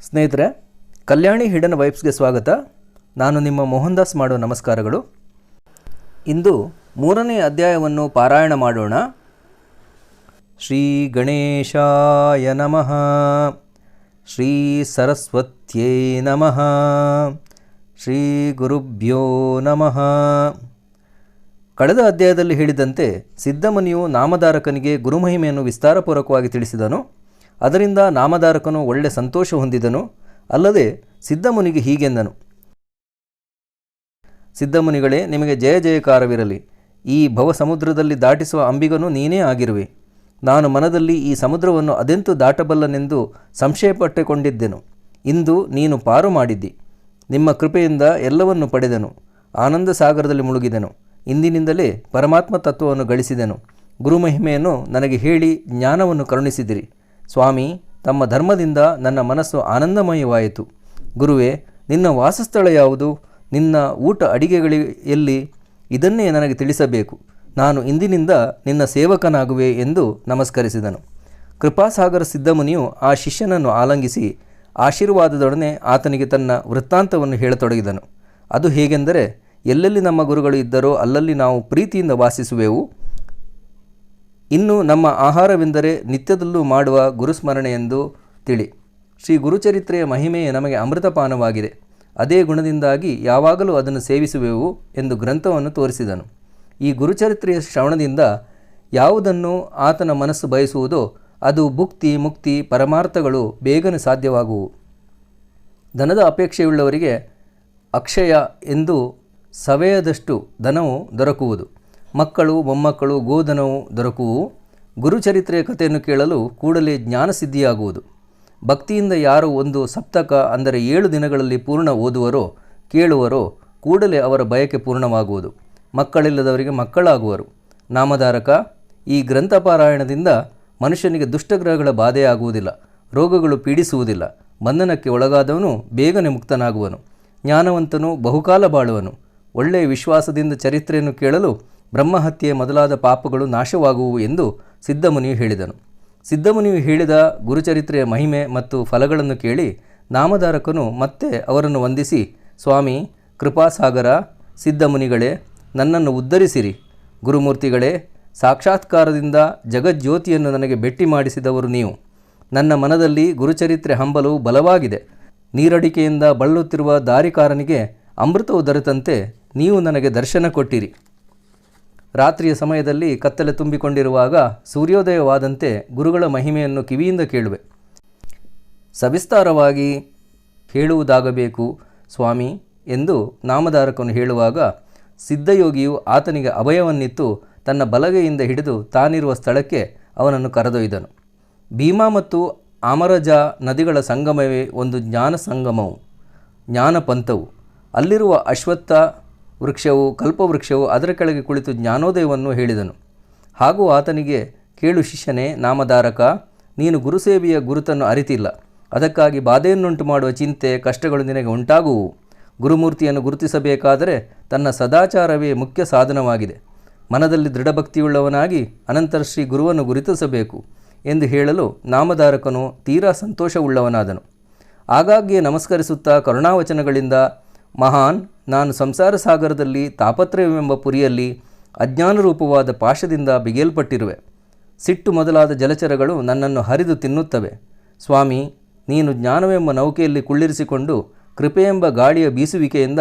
ಸ್ನೇಹಿತರೆ, ಕಲ್ಯಾಣಿ ಹಿಡನ್ ವೈಬ್ಸ್ಗೆ ಸ್ವಾಗತ. ನಾನು ನಿಮ್ಮ ಮೋಹನ್ ದಾಸ್ ಮಾಡೋ ನಮಸ್ಕಾರಗಳು. ಇಂದು ಮೂರನೇ ಅಧ್ಯಾಯವನ್ನು ಪಾರಾಯಣ ಮಾಡೋಣ. ಶ್ರೀ ಗಣೇಶಾಯ ನಮಃ. ಶ್ರೀ ಸರಸ್ವತ್ಯೇ ನಮಃ. ಶ್ರೀ ಗುರುಭ್ಯೋ ನಮಃ. ಕಳೆದ ಅಧ್ಯಾಯದಲ್ಲಿ ಹೇಳಿದಂತೆ ಸಿದ್ದಮನಿಯು ನಾಮಧಾರಕನಿಗೆ ಗುರುಮಹಿಮೆಯನ್ನು ವಿಸ್ತಾರಪೂರ್ವಕವಾಗಿ ತಿಳಿಸಿದನು. ಅದರಿಂದ ನಾಮಧಾರಕನು ಒಳ್ಳೆ ಸಂತೋಷ ಹೊಂದಿದನು, ಅಲ್ಲದೆ ಸಿದ್ಧಮುನಿಗೆ ಹೀಗೆಂದನು ಸಿದ್ಧಮುನಿಗಳೇ ನಿಮಗೆ ಜಯ ಜಯಕಾರವಿರಲಿ. ಈ ಭವಸಮುದ್ರದಲ್ಲಿ ದಾಟಿಸುವ ಅಂಬಿಗನು ನೀನೇ ಆಗಿರುವೆ. ನಾನು ಮನದಲ್ಲಿ ಈ ಸಮುದ್ರವನ್ನು ಅದೆಂತು ದಾಟಬಲ್ಲನೆಂದು ಸಂಶಯಪಟ್ಟುಕೊಂಡಿದ್ದೆನು. ಇಂದು ನೀನು ಪಾರು ಮಾಡಿದ್ದಿ. ನಿಮ್ಮ ಕೃಪೆಯಿಂದ ಎಲ್ಲವನ್ನು ಪಡೆದನು. ಆನಂದ ಸಾಗರದಲ್ಲಿ ಮುಳುಗಿದೆನು. ಇಂದಿನಿಂದಲೇ ಪರಮಾತ್ಮ ತತ್ವವನ್ನು ಗಳಿಸಿದೆನು. ಗುರುಮಹಿಮೆಯನ್ನು ನನಗೆ ಹೇಳಿ ಜ್ಞಾನವನ್ನು ಕರುಣಿಸಿದಿರಿ. ಸ್ವಾಮಿ, ತಮ್ಮ ಧರ್ಮದಿಂದ ನನ್ನ ಮನಸ್ಸು ಆನಂದಮಯವಾಯಿತು. ಗುರುವೇ, ನಿನ್ನ ವಾಸಸ್ಥಳ ಯಾವುದು? ನಿನ್ನ ಊಟ ಅಡಿಗೆಗಳಲ್ಲಿ ಇದನ್ನೇ ನನಗೆ ತಿಳಿಸಬೇಕು. ನಾನು ಇಂದಿನಿಂದ ನಿನ್ನ ಸೇವಕನಾಗುವೆ ಎಂದು ನಮಸ್ಕರಿಸಿದನು. ಕೃಪಾಸಾಗರ ಸಿದ್ಧಮುನಿಯು ಆ ಶಿಷ್ಯನನ್ನು ಆಲಂಗಿಸಿ ಆಶೀರ್ವಾದದೊಡನೆ ಆತನಿಗೆ ತನ್ನ ವೃತ್ತಾಂತವನ್ನು ಹೇಳತೊಡಗಿದನು. ಅದು ಹೇಗೆಂದರೆ, ಎಲ್ಲೆಲ್ಲಿ ನಮ್ಮ ಗುರುಗಳು ಇದ್ದರೋ ಅಲ್ಲಲ್ಲಿ ನಾವು ಪ್ರೀತಿಯಿಂದ ವಾಸಿಸುವೆವು. ಇನ್ನು ನಮ್ಮ ಆಹಾರವೆಂದರೆ ನಿತ್ಯದಲ್ಲೂ ಮಾಡುವ ಗುರುಸ್ಮರಣೆ ಎಂದು ತಿಳಿ. ಶ್ರೀ ಗುರುಚರಿತ್ರೆಯ ಮಹಿಮೆಯೇ ನಮಗೆ ಅಮೃತಪಾನವಾಗಿದೆ. ಅದೇ ಗುಣದಿಂದಾಗಿ ಯಾವಾಗಲೂ ಅದನ್ನು ಸೇವಿಸುವೆವು ಎಂದು ಗ್ರಂಥವನ್ನು ತೋರಿಸಿದನು. ಈ ಗುರುಚರಿತ್ರೆಯ ಶ್ರವಣದಿಂದ ಯಾವುದನ್ನು ಆತನ ಮನಸ್ಸು ಬಯಸುವುದೋ ಅದು ಭುಕ್ತಿ, ಮುಕ್ತಿ, ಪರಮಾರ್ಥಗಳು ಬೇಗನೆ ಸಾಧ್ಯವಾಗುವು. ಧನದ ಅಪೇಕ್ಷೆಯುಳ್ಳವರಿಗೆ ಅಕ್ಷಯ ಎಂದು ಸವೆಯದಷ್ಟು ಧನವು ದೊರಕುವುದು. ಮಕ್ಕಳು, ಮೊಮ್ಮಕ್ಕಳು, ಗೋಧನವು ದೊರಕುವು. ಗುರುಚರಿತ್ರೆಯ ಕಥೆಯನ್ನು ಕೇಳಲು ಕೂಡಲೇ ಜ್ಞಾನಸಿದ್ಧಿಯಾಗುವುದು. ಭಕ್ತಿಯಿಂದ ಯಾರು ಒಂದು ಸಪ್ತಕ ಅಂದರೆ ಏಳು ದಿನಗಳಲ್ಲಿ ಪೂರ್ಣ ಓದುವರೋ, ಕೇಳುವರೋ, ಕೂಡಲೇ ಅವರ ಬಯಕೆ ಪೂರ್ಣವಾಗುವುದು. ಮಕ್ಕಳಿಲ್ಲದವರಿಗೆ ಮಕ್ಕಳಾಗುವರು. ನಾಮಧಾರಕ, ಈ ಗ್ರಂಥಪಾರಾಯಣದಿಂದ ಮನುಷ್ಯನಿಗೆ ದುಷ್ಟಗ್ರಹಗಳ ಬಾಧೆಯಾಗುವುದಿಲ್ಲ ರೋಗಗಳು ಪೀಡಿಸುವುದಿಲ್ಲ, ಬಂಧನಕ್ಕೆ ಒಳಗಾದವನು ಬೇಗನೆ ಮುಕ್ತನಾಗುವನು, ಜ್ಞಾನವಂತನು ಬಹುಕಾಲ ಬಾಳುವನು. ಒಳ್ಳೆಯ ವಿಶ್ವಾಸದಿಂದ ಚರಿತ್ರೆಯನ್ನು ಕೇಳಲು ಬ್ರಹ್ಮಹತ್ಯೆ ಮೊದಲಾದ ಪಾಪಗಳು ನಾಶವಾಗುವು ಎಂದು ಸಿದ್ಧಮುನಿಯು ಹೇಳಿದನು. ಸಿದ್ಧಮುನಿಯು ಹೇಳಿದ ಗುರುಚರಿತ್ರೆಯ ಮಹಿಮೆ ಮತ್ತು ಫಲಗಳನ್ನು ಕೇಳಿ ನಾಮಧಾರಕನು ಮತ್ತೆ ಅವರನ್ನು ವಂದಿಸಿ, ಸ್ವಾಮಿ, ಕೃಪಾಸಾಗರ, ಸಿದ್ಧಮುನಿಗಳೇ, ನನ್ನನ್ನು ಉದ್ಧರಿಸಿರಿ. ಗುರುಮೂರ್ತಿಗಳೇ, ಸಾಕ್ಷಾತ್ಕಾರದಿಂದ ಜಗಜ್ಯೋತಿಯನ್ನು ನನಗೆ ಭೆಟ್ಟಿ ಮಾಡಿಸಿದವರು ನೀವು. ನನ್ನ ಮನದಲ್ಲಿ ಗುರುಚರಿತ್ರೆ ಹಂಬಲವು ಬಲವಾಗಿದೆ. ನೀರಡಿಕೆಯಿಂದ ಬಳಲುತ್ತಿರುವ ದಾರಿಕಾರನಿಗೆ ಅಮೃತವು ದೊರೆತಂತೆ ನೀವು ನನಗೆ ದರ್ಶನ ಕೊಟ್ಟಿರಿ. ರಾತ್ರಿಯ ಸಮಯದಲ್ಲಿ ಕತ್ತಲೆ ತುಂಬಿಕೊಂಡಿರುವಾಗ ಸೂರ್ಯೋದಯವಾದಂತೆ ಗುರುಗಳ ಮಹಿಮೆಯನ್ನು ಕಿವಿಯಿಂದ ಕೇಳುವೆ. ಸವಿಸ್ತಾರವಾಗಿ ಹೇಳುವುದಾಗಬೇಕು, ಸ್ವಾಮಿ ಎಂದು ನಾಮಧಾರಕನು ಹೇಳುವಾಗ ಸಿದ್ಧಯೋಗಿಯು ಆತನಿಗೆ ಅಭಯವನ್ನಿತ್ತು ತನ್ನ ಬಲಗೈಯಿಂದ ಹಿಡಿದು ತಾನಿರುವ ಸ್ಥಳಕ್ಕೆ ಅವನನ್ನು ಕರೆದೊಯ್ದನು. ಭೀಮಾ ಮತ್ತು ಅಮರಜ ನದಿಗಳ ಸಂಗಮವೇ ಒಂದು ಜ್ಞಾನ ಸಂಗಮವು ಜ್ಞಾನಪಂಥವು ಅಲ್ಲಿರುವ ಅಶ್ವತ್ಥ ವೃಕ್ಷವು ಕಲ್ಪವೃಕ್ಷವು ಅದರ ಕೆಳಗೆ ಕುಳಿತು ಜ್ಞಾನೋದಯವನ್ನು ಹೇಳಿದನು. ಹಾಗೂ ಆತನಿಗೆ, ಕೇಳು ಶಿಷ್ಯನೇ, ನಾಮಧಾರಕ, ನೀನು ಗುರುಸೇವೆಯ ಗುರುತನ್ನು ಅರಿತಿಲ್ಲ. ಅದಕ್ಕಾಗಿ ಬಾಧೆಯನ್ನುಂಟು ಮಾಡುವ ಚಿಂತೆ, ಕಷ್ಟಗಳು ನಿನಗೆ ಉಂಟಾಗುವು. ಗುರುಮೂರ್ತಿಯನ್ನು ಗುರುತಿಸಬೇಕಾದರೆ ತನ್ನ ಸದಾಚಾರವೇ ಮುಖ್ಯ ಸಾಧನವಾಗಿದೆ. ಮನದಲ್ಲಿ ದೃಢಭಕ್ತಿಯುಳ್ಳವನಾಗಿ ಅನಂತರ ಶ್ರೀ ಗುರುವನ್ನು ಗುರುತಿಸಬೇಕು ಎಂದು ಹೇಳಲು ನಾಮಧಾರಕನು ತೀರಾ ಸಂತೋಷವುಳ್ಳವನಾದನು. ಆಗಾಗ್ಗೆ ನಮಸ್ಕರಿಸುತ್ತಾ ಕರುಣಾವಚನಗಳಿಂದ ಮಹಾನ್, ನಾನು ಸಂಸಾರ ಸಾಗರದಲ್ಲಿ ತಾಪತ್ರಯವೆಂಬ ಪುರಿಯಲ್ಲಿ ಅಜ್ಞಾನರೂಪವಾದ ಪಾಶದಿಂದ ಬಿಗಿಯಲ್ಪಟ್ಟಿರುವೆ. ಸಿಟ್ಟು ಮೊದಲಾದ ಜಲಚರಗಳು ನನ್ನನ್ನು ಹರಿದು ತಿನ್ನುತ್ತವೆ. ಸ್ವಾಮಿ, ನೀನು ಜ್ಞಾನವೆಂಬ ನೌಕೆಯಲ್ಲಿ ಕುಳ್ಳಿರಿಸಿಕೊಂಡು ಕೃಪೆಯೆಂಬ ಗಾಳಿಯ ಬೀಸುವಿಕೆಯಿಂದ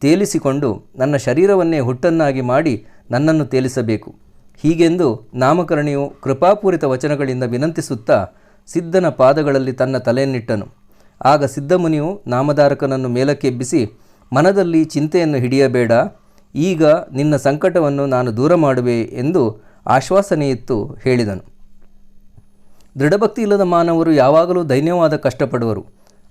ತೇಲಿಸಿಕೊಂಡು ನನ್ನ ಶರೀರವನ್ನೇ ಹುಟ್ಟನ್ನಾಗಿ ಮಾಡಿ ನನ್ನನ್ನು ತೇಲಿಸಬೇಕು. ಹೀಗೆಂದು ನಾಮಕರಣಿಯು ಕೃಪಾಪೂರಿತ ವಚನಗಳಿಂದ ವಿನಂತಿಸುತ್ತಾ ಸಿದ್ಧನ ಪಾದಗಳಲ್ಲಿ ತನ್ನ ತಲೆಯನ್ನಿಟ್ಟನು. ಆಗ ಸಿದ್ಧಮುನಿಯು ನಾಮಧಾರಕನನ್ನು ಮೇಲಕ್ಕೆಬ್ಬಿಸಿ ಮನದಲ್ಲಿ ಚಿಂತೆಯನ್ನು ಹಿಡಿಯಬೇಡ, ಈಗ ನಿನ್ನ ಸಂಕಟವನ್ನು ನಾನು ದೂರ ಮಾಡುವೆ ಎಂದು ಆಶ್ವಾಸನೆಯಿತ್ತು ಹೇಳಿದನು. ದೃಢಭಕ್ತಿ ಇಲ್ಲದ ಮಾನವರು ಯಾವಾಗಲೂ ದೈನ್ಯವಾದ ಕಷ್ಟಪಡುವರು.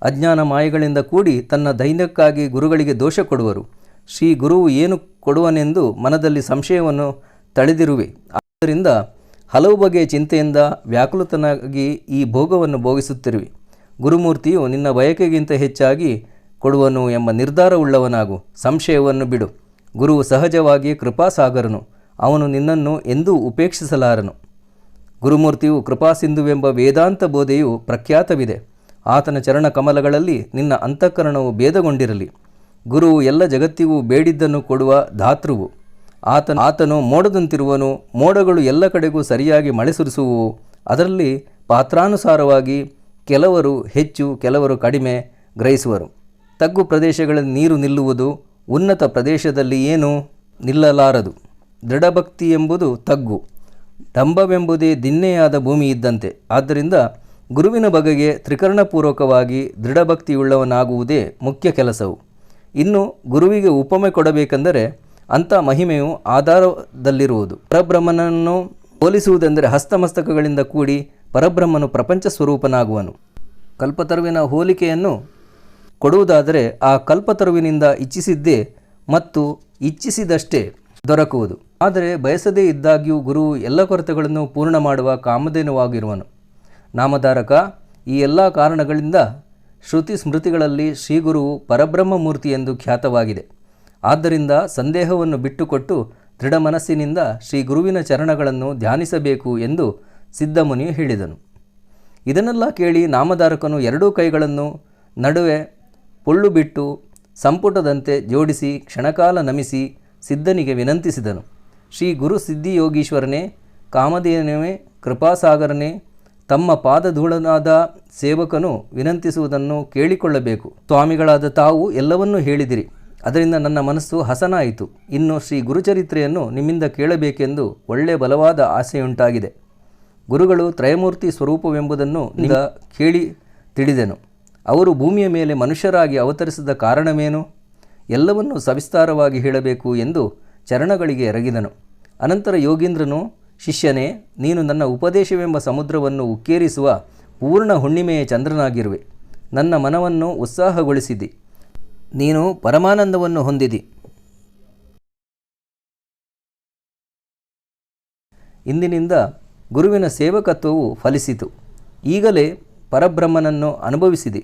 ಅಜ್ಞಾನ ಮಾಯೆಗಳಿಂದ ಕೂಡಿ ತನ್ನ ದೈನ್ಯಕ್ಕಾಗಿ ಗುರುಗಳಿಗೆ ದೋಷ ಕೊಡುವರು. ಶ್ರೀ ಗುರುವು ಏನು ಕೊಡುವನೆಂದು ಮನದಲ್ಲಿ ಸಂಶಯವನ್ನು ತಳೆದಿರುವೆ. ಆದ್ದರಿಂದ ಹಲವು ಬಗೆಯ ಚಿಂತೆಯಿಂದ ವ್ಯಾಕುಲತನಾಗಿ ಈ ಭೋಗವನ್ನು ಭೋಗಿಸುತ್ತಿರುವೆ. ಗುರುಮೂರ್ತಿಯು ನಿನ್ನ ಬಯಕೆಗಿಂತ ಹೆಚ್ಚಾಗಿ ಕೊಡುವನು ಎಂಬ ನಿರ್ಧಾರವುಳ್ಳವನಾಗು. ಸಂಶಯವನ್ನು ಬಿಡು. ಗುರುವು ಸಹಜವಾಗಿ ಕೃಪಾಸಾಗರನು. ಅವನು ನಿನ್ನನ್ನು ಎಂದೂ ಉಪೇಕ್ಷಿಸಲಾರನು. ಗುರುಮೂರ್ತಿಯು ಕೃಪಾಸಿಂಧುವೆಂಬ ವೇದಾಂತ ಬೋಧೆಯು ಪ್ರಖ್ಯಾತವಿದೆ. ಆತನ ಚರಣ ಕಮಲಗಳಲ್ಲಿ ನಿನ್ನ ಅಂತಃಕರಣವು ಭೇದಗೊಂಡಿರಲಿ. ಗುರುವು ಎಲ್ಲ ಜಗತ್ತಿಗೂ ಬೇಡಿದ್ದನ್ನು ಕೊಡುವ ಧಾತೃವು. ಆತನ ಆತನು ಮೋಡದಂತಿರುವನು, ಮೋಡಗಳು ಎಲ್ಲ ಕಡೆಗೂ ಸರಿಯಾಗಿ ಮಳೆ ಸುರಿಸುವು ಅದರಲ್ಲಿ ಪಾತ್ರಾನುಸಾರವಾಗಿ ಕೆಲವರು ಹೆಚ್ಚು, ಕೆಲವರು ಕಡಿಮೆ ಗ್ರಹಿಸುವರು. ತಗ್ಗು ಪ್ರದೇಶಗಳಲ್ಲಿ ನೀರು ನಿಲ್ಲುವುದು ಉನ್ನತ ಪ್ರದೇಶದಲ್ಲಿ ಏನು ನಿಲ್ಲಲಾರದು. ದೃಢಭಕ್ತಿ ಎಂಬುದು ತಗ್ಗು. ಡಂಬವೆಂಬುದೇ ದಿನ್ನೆಯಾದ ಭೂಮಿ ಇದ್ದಂತೆ. ಆದ್ದರಿಂದ ಗುರುವಿನ ಬಗೆಗೆ ತ್ರಿಕರಣಪೂರ್ವಕವಾಗಿ ದೃಢಭಕ್ತಿಯುಳ್ಳವನಾಗುವುದೇ ಮುಖ್ಯ ಕೆಲಸವು. ಇನ್ನು ಗುರುವಿಗೆ ಉಪಮೆ ಕೊಡಬೇಕೆಂದರೆ ಅಂಥ ಮಹಿಮೆಯು ಆಧಾರದಲ್ಲಿರುವುದು. ಪರಬ್ರಹ್ಮನನ್ನು ಹೋಲಿಸುವುದೆಂದರೆ ಹಸ್ತಮಸ್ತಕಗಳಿಂದ ಕೂಡಿ ಪರಬ್ರಹ್ಮನು ಪ್ರಪಂಚ ಸ್ವರೂಪನಾಗುವನು. ಕಲ್ಪತರುವಿನ ಹೋಲಿಕೆಯನ್ನು ಕೊಡುವುದಾದರೆ ಆ ಕಲ್ಪತರುವಿನಿಂದ ಇಚ್ಛಿಸಿದ್ದೇ ಮತ್ತು ಇಚ್ಛಿಸಿದಷ್ಟೇ ದೊರಕುವುದು. ಆದರೆ ಬಯಸದೇ ಇದ್ದಾಗ್ಯೂ ಗುರು ಎಲ್ಲ ಕೊರತೆಗಳನ್ನು ಪೂರ್ಣ ಮಾಡುವ ಕಾಮಧೇನುವಾಗಿರುವನು. ನಾಮಧಾರಕ, ಈ ಎಲ್ಲ ಕಾರಣಗಳಿಂದ ಶ್ರುತಿ ಸ್ಮೃತಿಗಳಲ್ಲಿ ಶ್ರೀಗುರುವು ಪರಬ್ರಹ್ಮ ಮೂರ್ತಿ ಎಂದು ಖ್ಯಾತವಾಗಿದೆ. ಆದ್ದರಿಂದ ಸಂದೇಹವನ್ನು ಬಿಟ್ಟುಕೊಟ್ಟು ದೃಢ ಮನಸ್ಸಿನಿಂದ ಶ್ರೀ ಗುರುವಿನ ಚರಣಗಳನ್ನು ಧ್ಯಾನಿಸಬೇಕು ಎಂದು ಸಿದ್ಧಮುನಿಯು ಹೇಳಿದನು. ಇದನ್ನೆಲ್ಲ ಕೇಳಿ ನಾಮಧಾರಕನು ಎರಡೂ ಕೈಗಳನ್ನು ನಡುವೆ ಪೊಳ್ಳು ಬಿಟ್ಟು ಸಂಪುಟದಂತೆ ಜೋಡಿಸಿ ಕ್ಷಣಕಾಲ ನಮಿಸಿ ಸಿದ್ಧನಿಗೆ ವಿನಂತಿಸಿದನು. ಶ್ರೀ ಗುರು ಸಿದ್ಧಿಯೋಗೀಶ್ವರನೇ, ಕಾಮಧೇನವೇ, ಕೃಪಾಸಾಗರನೇ, ತಮ್ಮ ಪಾದಧೂಳನಾದ ಸೇವಕನು ವಿನಂತಿಸುವುದನ್ನು ಕೇಳಿಕೊಳ್ಳಬೇಕು. ಸ್ವಾಮಿಗಳಾದ ತಾವು ಎಲ್ಲವನ್ನೂ ಹೇಳಿದಿರಿ. ಅದರಿಂದ ನನ್ನ ಮನಸ್ಸು ಹಸನಾಯಿತು. ಇನ್ನು ಶ್ರೀ ಗುರುಚರಿತ್ರೆಯನ್ನು ನಿಮ್ಮಿಂದ ಕೇಳಬೇಕೆಂದು ಒಳ್ಳೆಯ ಬಲವಾದ ಆಸೆಯುಂಟಾಗಿದೆ. ಗುರುಗಳು ತ್ರಯಮೂರ್ತಿ ಸ್ವರೂಪವೆಂಬುದನ್ನು ನಿಂದ ಕೇಳಿ ತಿಳಿದೆನು. ಅವರು ಭೂಮಿಯ ಮೇಲೆ ಮನುಷ್ಯರಾಗಿ ಅವತರಿಸಿದ ಕಾರಣವೇನು? ಎಲ್ಲವನ್ನೂ ಸವಿಸ್ತಾರವಾಗಿ ಹೇಳಬೇಕು ಎಂದು ಚರಣಗಳಿಗೆ ಎರಗಿದನು. ಅನಂತರ ಯೋಗೀಂದ್ರನು, ಶಿಷ್ಯನೇ, ನೀನು ನನ್ನ ಉಪದೇಶವೆಂಬ ಸಮುದ್ರವನ್ನು ಉಕ್ಕೇರಿಸುವ ಪೂರ್ಣ ಹುಣ್ಣಿಮೆಯ ಚಂದ್ರನಾಗಿರುವೆ. ನನ್ನ ಮನವನ್ನು ಉತ್ಸಾಹಗೊಳಿಸಿದಿ. ನೀನು ಪರಮಾನಂದವನ್ನು ಹೊಂದಿದಿ. ಇಂದಿನಿಂದ ಗುರುವಿನ ಸೇವಕತ್ವವು ಫಲಿಸಿತು. ಈಗಲೇ ಪರಬ್ರಹ್ಮನನ್ನು ಅನುಭವಿಸಿದೆ.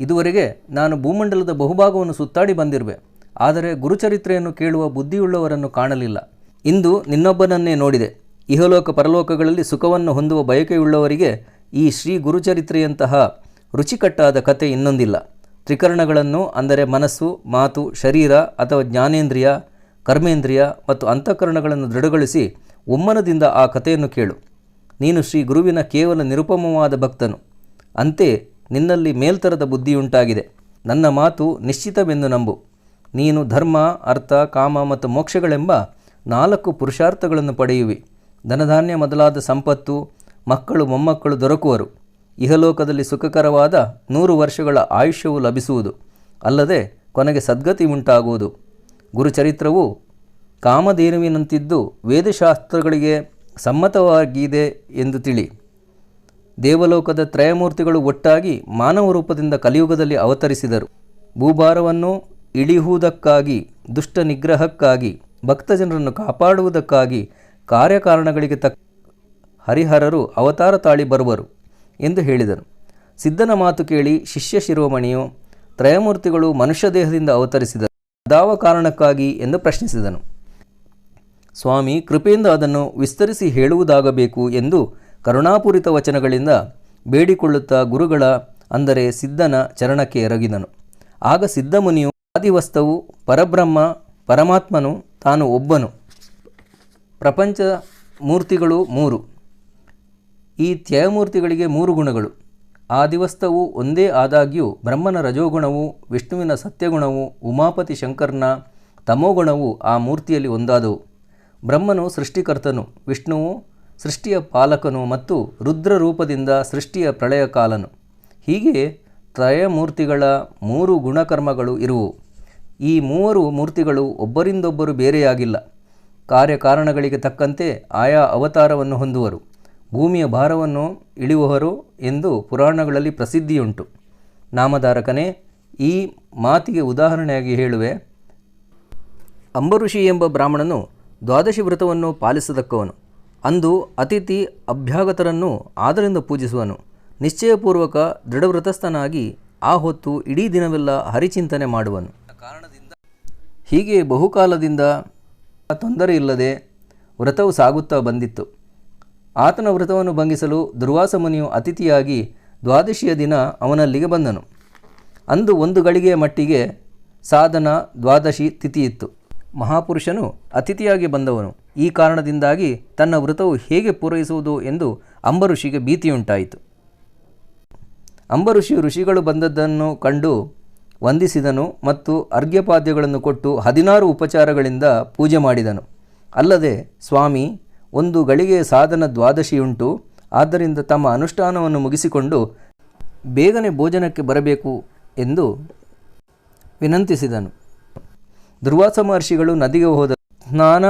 ಇದುವರೆಗೆ ನಾನು ಭೂಮಂಡಲದ ಬಹುಭಾಗವನ್ನು ಸುತ್ತಾಡಿ ಬಂದಿರುವೆ. ಆದರೆ ಗುರುಚರಿತ್ರೆಯನ್ನು ಕೇಳುವ ಬುದ್ಧಿಯುಳ್ಳವರನ್ನು ಕಾಣಲಿಲ್ಲ. ಇಂದು ನಿನ್ನೊಬ್ಬನನ್ನೇ ನೋಡಿದೆ. ಇಹಲೋಕ ಪರಲೋಕಗಳಲ್ಲಿ ಸುಖವನ್ನು ಹೊಂದುವ ಬಯಕೆಯುಳ್ಳವರಿಗೆ ಈ ಶ್ರೀ ಗುರುಚರಿತ್ರೆಯಂತಹ ರುಚಿಕಟ್ಟಾದ ಕತೆ ಇನ್ನೊಂದಿಲ್ಲ. ತ್ರಿಕರಣಗಳನ್ನು ಅಂದರೆ ಮನಸ್ಸು, ಮಾತು, ಶರೀರ ಅಥವಾ ಜ್ಞಾನೇಂದ್ರಿಯ, ಕರ್ಮೇಂದ್ರಿಯ ಮತ್ತು ಅಂತಃಕರಣಗಳನ್ನು ದೃಢಗೊಳಿಸಿ ಒಮ್ಮನದಿಂದ ಆ ಕಥೆಯನ್ನು ಕೇಳು. ನೀನು ಶ್ರೀ ಗುರುವಿನ ಕೇವಲ ನಿರುಪಮವಾದ ಭಕ್ತನು. ಅಂತೆ ನಿನ್ನಲ್ಲಿ ಮೇಲ್ತರದ ಬುದ್ಧಿಯುಂಟಾಗಿದೆ. ನನ್ನ ಮಾತು ನಿಶ್ಚಿತವೆಂದು ನಂಬು. ನೀನು ಧರ್ಮ, ಅರ್ಥ, ಕಾಮ ಮತ್ತು ಮೋಕ್ಷಗಳೆಂಬ ನಾಲ್ಕು ಪುರುಷಾರ್ಥಗಳನ್ನು ಪಡೆಯುವಿ. ಧನಧಾನ್ಯ ಮೊದಲಾದ ಸಂಪತ್ತು, ಮಕ್ಕಳು ಮೊಮ್ಮಕ್ಕಳು ದೊರಕುವರು. ಇಹಲೋಕದಲ್ಲಿ ಸುಖಕರವಾದ ನೂರು ವರ್ಷಗಳ ಆಯುಷ್ಯವು ಲಭಿಸುವುದು. ಅಲ್ಲದೆ ಕೊನೆಗೆ ಸದ್ಗತಿ ಉಂಟಾಗುವುದು. ಗುರುಚರಿತ್ರವು ಕಾಮಧೇನುವಿನಂತಿದ್ದು ವೇದಶಾಸ್ತ್ರಗಳಿಗೆ ಸಮ್ಮತವಾಗಿದೆ ಎಂದು ತಿಳಿ. ದೇವಲೋಕದ ತ್ರಯಮೂರ್ತಿಗಳು ಒಟ್ಟಾಗಿ ಮಾನವ ರೂಪದಿಂದ ಕಲಿಯುಗದಲ್ಲಿ ಅವತರಿಸಿದರು. ಭೂಭಾರವನ್ನು ಇಳಿಯುವುದಕ್ಕಾಗಿ, ದುಷ್ಟ ನಿಗ್ರಹಕ್ಕಾಗಿ, ಭಕ್ತಜನರನ್ನು ಕಾಪಾಡುವುದಕ್ಕಾಗಿ ಕಾರ್ಯಕಾರಣಗಳಿಗೆ ತಕ್ಕ ಹರಿಹರರು ಅವತಾರ ತಾಳಿ ಬರುವರು ಎಂದು ಹೇಳಿದರು. ಸಿದ್ಧನ ಮಾತು ಕೇಳಿ ಶಿಷ್ಯ ಶಿರೋಮಣಿಯು ತ್ರಯಮೂರ್ತಿಗಳು ಮನುಷ್ಯ ದೇಹದಿಂದ ಅವತರಿಸಿದರು. ಅದಾವ ಕಾರಣಕ್ಕಾಗಿ ಎಂದು ಪ್ರಶ್ನಿಸಿದನು. ಸ್ವಾಮಿ ಕೃಪೆಯಿಂದ ಅದನ್ನು ವಿಸ್ತರಿಸಿ ಹೇಳುವುದಾಗಬೇಕು ಎಂದು ಕರುಣಾಪೂರಿತ ವಚನಗಳಿಂದ ಬೇಡಿಕೊಳ್ಳುತ್ತಾ ಗುರುಗಳ ಅಂದರೆ ಸಿದ್ಧನ ಚರಣಕ್ಕೆ ಎರಗಿದನು. ಆಗ ಸಿದ್ಧಮುನಿಯು ಆದಿವಸ್ತವು ಪರಬ್ರಹ್ಮ, ಪರಮಾತ್ಮನು, ತಾನು ಒಬ್ಬನು. ಪ್ರಪಂಚ ಮೂರ್ತಿಗಳು ಮೂರು. ಈ ತ್ಯಯಮೂರ್ತಿಗಳಿಗೆ ಮೂರು ಗುಣಗಳು. ಆದಿವಸ್ತವು ಒಂದೇ ಆದಾಗ್ಯೂ ಬ್ರಹ್ಮನ ರಜೋಗುಣವು, ವಿಷ್ಣುವಿನ ಸತ್ಯಗುಣವು, ಉಮಾಪತಿ ಶಂಕರನ ತಮೋಗುಣವು ಆ ಮೂರ್ತಿಯಲ್ಲಿ ಒಂದಾದವು. ಬ್ರಹ್ಮನು ಸೃಷ್ಟಿಕರ್ತನು, ವಿಷ್ಣುವು ಸೃಷ್ಟಿಯ ಪಾಲಕನು ಮತ್ತು ರುದ್ರ ರೂಪದಿಂದ ಸೃಷ್ಟಿಯ ಪ್ರಳಯ ಕಾಲನು. ಹೀಗೆ ತ್ರಯಮೂರ್ತಿಗಳ ಮೂರು ಗುಣಕರ್ಮಗಳು ಇರುವು. ಈ ಮೂವರು ಮೂರ್ತಿಗಳು ಒಬ್ಬರಿಂದೊಬ್ಬರು ಬೇರೆಯಾಗಿಲ್ಲ. ಕಾರ್ಯಕಾರಣಗಳಿಗೆ ತಕ್ಕಂತೆ ಆಯಾ ಅವತಾರವನ್ನು ಹೊಂದುವರು. ಭೂಮಿಯ ಭಾರವನ್ನು ಇಳಿಯುವವರು ಎಂದು ಪುರಾಣಗಳಲ್ಲಿ ಪ್ರಸಿದ್ಧಿಯುಂಟು. ನಾಮಧಾರಕನೇ, ಈ ಮಾತಿಗೆ ಉದಾಹರಣೆಯಾಗಿ ಹೇಳುವೆ. ಅಂಬಋಷಿ ಎಂಬ ಬ್ರಾಹ್ಮಣನು ದ್ವಾದಶಿ ವ್ರತವನ್ನು ಪಾಲಿಸತಕ್ಕವನು ಅಂದು ಅತಿಥಿ ಅಭ್ಯಾಗತರನ್ನು ಆದರಿಂದ ಪೂಜಿಸುವನು. ನಿಶ್ಚಯಪೂರ್ವಕ ದೃಢವ್ರತಸ್ಥನಾಗಿ ಆ ಹೊತ್ತು ಇಡೀ ದಿನವೆಲ್ಲ ಹರಿಚಿಂತನೆ ಮಾಡುವನು. ಕಾರಣದಿಂದ ಹೀಗೆ ಬಹುಕಾಲದಿಂದ ತೊಂದರೆ ಇಲ್ಲದೆ ವ್ರತವು ಸಾಗುತ್ತಾ ಬಂದಿತ್ತು. ಆತನ ವ್ರತವನ್ನು ಭಂಗಿಸಲು ದುರ್ವಾಸ ಮುನಿಯು ಅತಿಥಿಯಾಗಿ ದ್ವಾದಶಿಯ ದಿನ ಅವನಲ್ಲಿಗೆ ಬಂದನು. ಅಂದು ಒಂದು ಗಳಿಗೆಯ ಮಟ್ಟಿಗೆ ಸಾಧನ, ದ್ವಾದಶಿ ತಿಥಿಯಿತ್ತು. ಮಹಾಪುರುಷನು ಅತಿಥಿಯಾಗಿ ಬಂದವನು. ಈ ಕಾರಣದಿಂದಾಗಿ ತನ್ನ ವ್ರತವು ಹೇಗೆ ಪೂರೈಸುವುದು ಎಂದು ಅಂಬಋಷಿಗೆ ಭೀತಿಯುಂಟಾಯಿತು. ಅಂಬಋಷಿ ಋಷಿಗಳು ಬಂದದ್ದನ್ನು ಕಂಡು ವಂದಿಸಿದನು ಮತ್ತು ಅರ್ಘ್ಯಪಾದ್ಯಗಳನ್ನು ಕೊಟ್ಟು ಹದಿನಾರು ಉಪಚಾರಗಳಿಂದ ಪೂಜೆ ಮಾಡಿದನು. ಅಲ್ಲದೆ ಸ್ವಾಮಿ, ಒಂದು ಗಳಿಗೆ ಸಾಧನ ದ್ವಾದಶಿಯುಂಟು, ಆದ್ದರಿಂದ ತಮ್ಮ ಅನುಷ್ಠಾನವನ್ನು ಮುಗಿಸಿಕೊಂಡು ಬೇಗನೆ ಭೋಜನಕ್ಕೆ ಬರಬೇಕು ಎಂದು ವಿನಂತಿಸಿದನು. ದುರ್ವಾಸ ಮಹರ್ಷಿಗಳು ನದಿಗೆ ಹೋದ ಸ್ನಾನ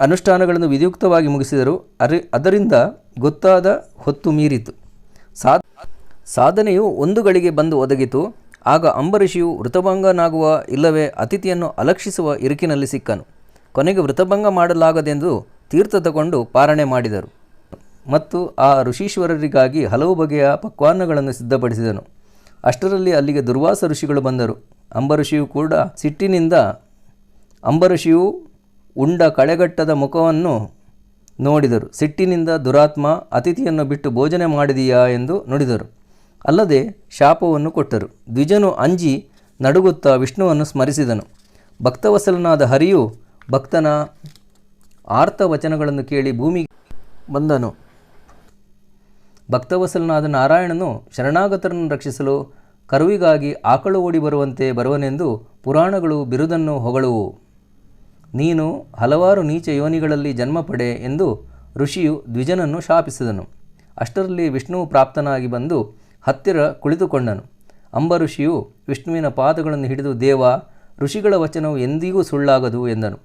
ಅನುಷ್ಠಾನಗಳನ್ನು ವಿಧಿಯುಕ್ತವಾಗಿ ಮುಗಿಸಿದರು. ಅರಿ, ಅದರಿಂದ ಗೊತ್ತಾದ ಹೊತ್ತು ಮೀರಿತು. ಸಾ ಸಾಧನೆಯು ಒಂದು ಗಳಿಗೆ ಬಂದು ಒದಗಿತು. ಆಗ ಅಂಬರೀಷಿಯು ವೃತಭಂಗನಾಗುವ ಇಲ್ಲವೇ ಅತಿಥಿಯನ್ನು ಅಲಕ್ಷಿಸುವ ಇರುಕಿನಲ್ಲಿ ಸಿಕ್ಕನು. ಕೊನೆಗೆ ವೃತಭಂಗ ಮಾಡಲಾಗದೆಂದು ತೀರ್ಥ ತಗೊಂಡು ಪಾರಣೆ ಮಾಡಿದರು. ಮತ್ತು ಆ ಋಷೀಶ್ವರರಿಗಾಗಿ ಹಲವು ಬಗೆಯ ಪಕ್ವಾನ್ನಗಳನ್ನು ಸಿದ್ಧಪಡಿಸಿದನು. ಅಷ್ಟರಲ್ಲಿ ಅಲ್ಲಿಗೆ ದುರ್ವಾಸ ಋಷಿಗಳು ಬಂದರು. ಅಂಬಋಷಿಯು ಕೂಡ ಸಿಟ್ಟಿನಿಂದ ಅಂಬಋಷಿಯು ಉಂಡ ಕಳೆಗಟ್ಟದ ಮುಖವನ್ನು ನೋಡಿದರು. ಸಿಟ್ಟಿನಿಂದ ದುರಾತ್ಮ ಅತಿಥಿಯನ್ನು ಬಿಟ್ಟು ಭೋಜನೆ ಮಾಡಿದೀಯಾ ಎಂದು ನುಡಿದರು. ಅಲ್ಲದೆ ಶಾಪವನ್ನು ಕೊಟ್ಟರು. ದ್ವಿಜನು ಅಂಜಿ ನಡುಗುತ್ತಾ ವಿಷ್ಣುವನ್ನು ಸ್ಮರಿಸಿದನು. ಭಕ್ತವಸಲನಾದ ಹರಿಯು ಭಕ್ತನ ಆರ್ತ ವಚನಗಳನ್ನು ಕೇಳಿ ಭೂಮಿ ಬಂದನು. ಭಕ್ತವಸಲನಾದ ನಾರಾಯಣನು ಶರಣಾಗತರನ್ನು ರಕ್ಷಿಸಲು ಕರುವಿಗಾಗಿ ಆಕಳು ಓಡಿ ಬರುವಂತೆ ಬರುವನೆಂದು ಪುರಾಣಗಳು ಬಿರುದನ್ನು ಹೊಗಳುವು. ನೀನು ಹಲವಾರು ನೀಚ ಯೋನಿಗಳಲ್ಲಿ ಜನ್ಮ ಪಡೆ ಎಂದು ಋಷಿಯು ದ್ವಿಜನನ್ನು ಶಾಪಿಸಿದನು. ಅಷ್ಟರಲ್ಲಿ ವಿಷ್ಣು ಪ್ರಾಪ್ತನಾಗಿ ಬಂದು ಹತ್ತಿರ ಕುಳಿತುಕೊಂಡನು. ಅಂಬ ಋಷಿಯು ವಿಷ್ಣುವಿನ ಪಾದಗಳನ್ನು ಹಿಡಿದು, ದೇವ, ಋಷಿಗಳ ವಚನವು ಎಂದಿಗೂ ಸುಳ್ಳಾಗದು ಎಂದನು.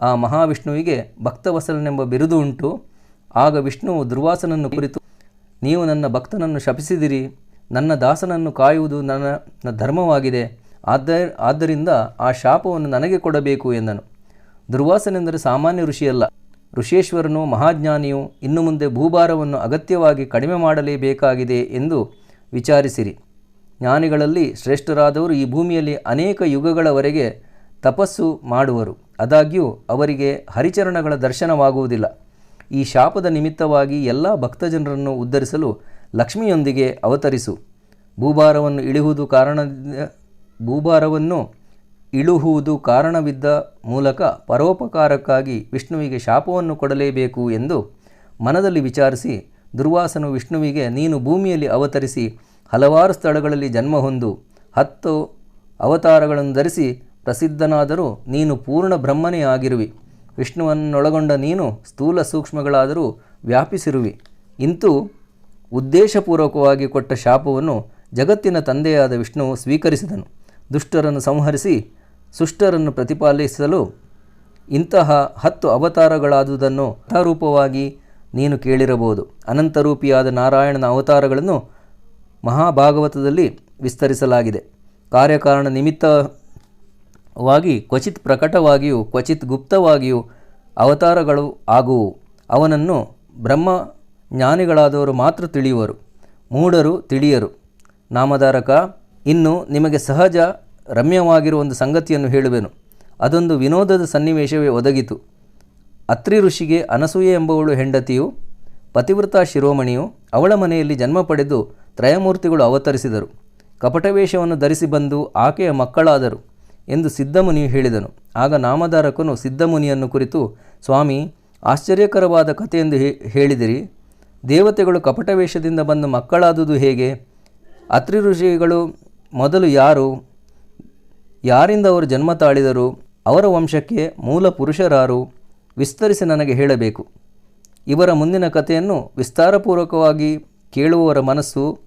ಆ ಮಹಾವಿಷ್ಣುವಿಗೆ ಭಕ್ತವಸಲನೆಂಬ ಬಿರುದು ಉಂಟು. ಆಗ ವಿಷ್ಣುವು ದುರ್ವಾಸನನ್ನು ಕುರಿತು, ನೀವು ನನ್ನ ಭಕ್ತನನ್ನು ಶಪಿಸಿದಿರಿ. ನನ್ನ ದಾಸನನ್ನು ಕಾಯುವುದು ನನ್ನ ಧರ್ಮವಾಗಿದೆ. ಆದ ಆದ್ದರಿಂದ ಆ ಶಾಪವನ್ನು ನನಗೆ ಕೊಡಬೇಕು ಎಂದನು. ದುರ್ವಾಸನೆಂದರೆ ಸಾಮಾನ್ಯ ಋಷಿಯಲ್ಲ. ಋಷೇಶ್ವರನು ಮಹಾಜ್ಞಾನಿಯು ಇನ್ನು ಮುಂದೆ ಭೂಭಾರವನ್ನು ಅಗತ್ಯವಾಗಿ ಕಡಿಮೆ ಮಾಡಲೇಬೇಕಾಗಿದೆ ಎಂದು ವಿಚಾರಿಸಿರಿ. ಜ್ಞಾನಿಗಳಲ್ಲಿ ಶ್ರೇಷ್ಠರಾದವರು ಈ ಭೂಮಿಯಲ್ಲಿ ಅನೇಕ ಯುಗಗಳವರೆಗೆ ತಪಸ್ಸು ಮಾಡುವರು. ಆದಾಗ್ಯೂ ಅವರಿಗೆ ಹರಿಚರಣಗಳ ದರ್ಶನವಾಗುವುದಿಲ್ಲ. ಈ ಶಾಪದ ನಿಮಿತ್ತವಾಗಿ ಎಲ್ಲ ಭಕ್ತಜನರನ್ನು ಉದ್ಧರಿಸಲು ಲಕ್ಷ್ಮಿಯೊಂದಿಗೆ ಅವತರಿಸು. ಭೂಭಾರವನ್ನು ಇಳಿಯುವುದು ಕಾರಣ, ಭೂಭಾರವನ್ನು ಇಳುಹುವುದು ಕಾರಣವಿದ್ದ ಮೂಲಕ ಪರೋಪಕಾರಕ್ಕಾಗಿ ವಿಷ್ಣುವಿಗೆ ಶಾಪವನ್ನು ಕೊಡಲೇಬೇಕು ಎಂದು ಮನದಲ್ಲಿ ವಿಚಾರಿಸಿ, ದುರ್ವಾಸನು ವಿಷ್ಣುವಿಗೆ, ನೀನು ಭೂಮಿಯಲ್ಲಿ ಅವತರಿಸಿ, ಹಲವಾರು ಸ್ಥಳಗಳಲ್ಲಿ ಜನ್ಮ ಹೊಂದು, ಹತ್ತು ಅವತಾರಗಳನ್ನು ಧರಿಸಿ ಪ್ರಸಿದ್ಧನಾದರೂ ನೀನು ಪೂರ್ಣ ಬ್ರಹ್ಮನೇ ಆಗಿರುವಿ. ವಿಷ್ಣುವನ್ನೊಳಗೊಂಡ ನೀನು ಸ್ಥೂಲ ಸೂಕ್ಷ್ಮಗಳಾದರೂ ವ್ಯಾಪಿಸಿರುವಿ. ಇಂತೂ ಉದ್ದೇಶಪೂರ್ವಕವಾಗಿ ಕೊಟ್ಟ ಶಾಪವನ್ನು ಜಗತ್ತಿನ ತಂದೆಯಾದ ವಿಷ್ಣುವು ಸ್ವೀಕರಿಸಿದನು. ದುಷ್ಟರನ್ನು ಸಂಹರಿಸಿ ಸುಷ್ಟರನ್ನು ಪ್ರತಿಪಾಲಿಸಲು ಇಂತಹ ಹತ್ತು ಅವತಾರಗಳಾದುದನ್ನು ಯಥಾರೂಪವಾಗಿ ನೀನು ಕೇಳಿರಬಹುದು. ಅನಂತರೂಪಿಯಾದ ನಾರಾಯಣನ ಅವತಾರಗಳನ್ನು ಮಹಾಭಾಗವತದಲ್ಲಿ ವಿಸ್ತರಿಸಲಾಗಿದೆ. ಕಾರ್ಯಕಾರಣ ನಿಮಿತ್ತವಾಗಿ ಕ್ವಚಿತ್ ಪ್ರಕಟವಾಗಿಯೂ ಕ್ವಚಿತ್ ಗುಪ್ತವಾಗಿಯೂ ಅವತಾರಗಳು ಆಗುವು. ಅವನನ್ನು ಬ್ರಹ್ಮ ಜ್ಞಾನಿಗಳಾದವರು ಮಾತ್ರ ತಿಳಿಯುವರು, ಮೂಢರು ತಿಳಿಯರು. ನಾಮಧಾರಕ, ಇನ್ನು ನಿಮಗೆ ಸಹಜ, ರಮ್ಯವಾಗಿರುವ ಒಂದು ಸಂಗತಿಯನ್ನು ಹೇಳುವೆನು. ಅದೊಂದು ವಿನೋದದ ಸನ್ನಿವೇಶವೇ ಒದಗಿತು. ಅತ್ರಿ ಋಷಿಗೆ ಅನಸೂಯೆ ಎಂಬವಳು ಹೆಂಡತಿಯು, ಪತಿವ್ರತ ಶಿರೋಮಣಿಯು ಅವಳ ಮನೆಯಲ್ಲಿ ಜನ್ಮ ಪಡೆದು ತ್ರಯಮೂರ್ತಿಗಳು ಅವತರಿಸಿದರು. ಕಪಟವೇಷವನ್ನು ಧರಿಸಿ ಬಂದು ಆಕೆಯ ಮಕ್ಕಳಾದರು ಎಂದು ಸಿದ್ಧಮುನಿಯು ಹೇಳಿದನು. ಆಗ ನಾಮಧಾರಕನು ಸಿದ್ಧಮುನಿಯನ್ನು ಕುರಿತು, ಸ್ವಾಮಿ, ಆಶ್ಚರ್ಯಕರವಾದ ಕಥೆಯೆಂದು ಹೇ, ಹೇಳಿದಿರಿ. ದೇವತೆಗಳು ಕಪಟ ವೇಷದಿಂದ ಬಂದು ಮಕ್ಕಳಾದುದು ಹೇಗೆ? ಅತ್ರಿ ಋಷಿಗಳು ಮೊದಲು ಯಾರು? ಯಾರಿಂದ ಅವರು ಜನ್ಮ ತಾಳಿದರು? ಅವರ ವಂಶಕ್ಕೆ ಮೂಲ ಪುರುಷರಾರು? ವಿಸ್ತರಿಸಿ ನನಗೆ ಹೇಳಬೇಕು. ಇವರ ಮುಂದಿನ ಕಥೆಯನ್ನು ವಿಸ್ತಾರಪೂರ್ವಕವಾಗಿ ಕೇಳುವವರ ಮನಸ್ಸು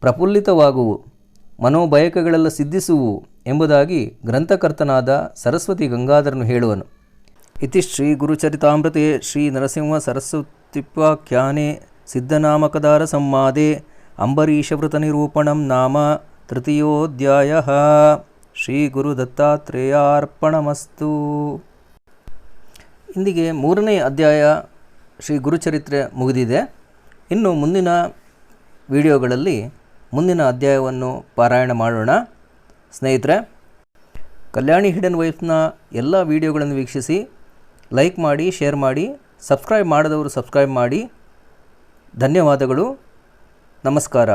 ಪ್ರಫುಲ್ಲಿತವಾಗುವು, ಮನೋಬಯಕಗಳೆಲ್ಲ ಸಿದ್ಧಿಸುವು ಎಂಬುದಾಗಿ ಗ್ರಂಥಕರ್ತನಾದ ಸರಸ್ವತಿ ಗಂಗಾಧರನು ಹೇಳುವನು. ಇತಿ ಶ್ರೀ ಗುರುಚರಿತಾಮೃತೆ ಶ್ರೀ ನರಸಿಂಹ ಸರಸ್ವತಿಪಾಖ್ಯಾನೆ ಸಿದ್ಧನಾಮಕದಾರ ಸಂವಾದೆ ಅಂಬರೀಷವೃತ ನಿರೂಪಣಂ ನಾಮ ತೃತೀಯೋಧ್ಯಾಯ ಶ್ರೀ ಗುರು ದತ್ತಾತ್ರೇಯಾರ್ಪಣಮಸ್ತು ಇಂದಿಗೆ ಮೂರನೇ ಅಧ್ಯಾಯ ಶ್ರೀ ಗುರುಚರಿತ್ರೆ ಮುಗಿದಿದೆ. ಇನ್ನು ಮುಂದಿನ ವಿಡಿಯೋಗಳಲ್ಲಿ ಮುಂದಿನ ಅಧ್ಯಾಯವನ್ನು ಪಾರಾಯಣ ಮಾಡೋಣ. ಸ್ನೇಹಿತರೆ, ಕಲ್ಯಾಣಿ ಹಿಡನ್ ವೈಫ್ನ ಎಲ್ಲ ವಿಡಿಯೋಗಳನ್ನು ವೀಕ್ಷಿಸಿ ಲೈಕ್ ಮಾಡಿ ಶೇರ್ ಮಾಡಿ ಸಬ್ಸ್ಕ್ರೈಬ್ ಮಾಡಿದವರು ಸಬ್ಸ್ಕ್ರೈಬ್ ಮಾಡಿ. ಧನ್ಯವಾದಗಳು. ನಮಸ್ಕಾರ.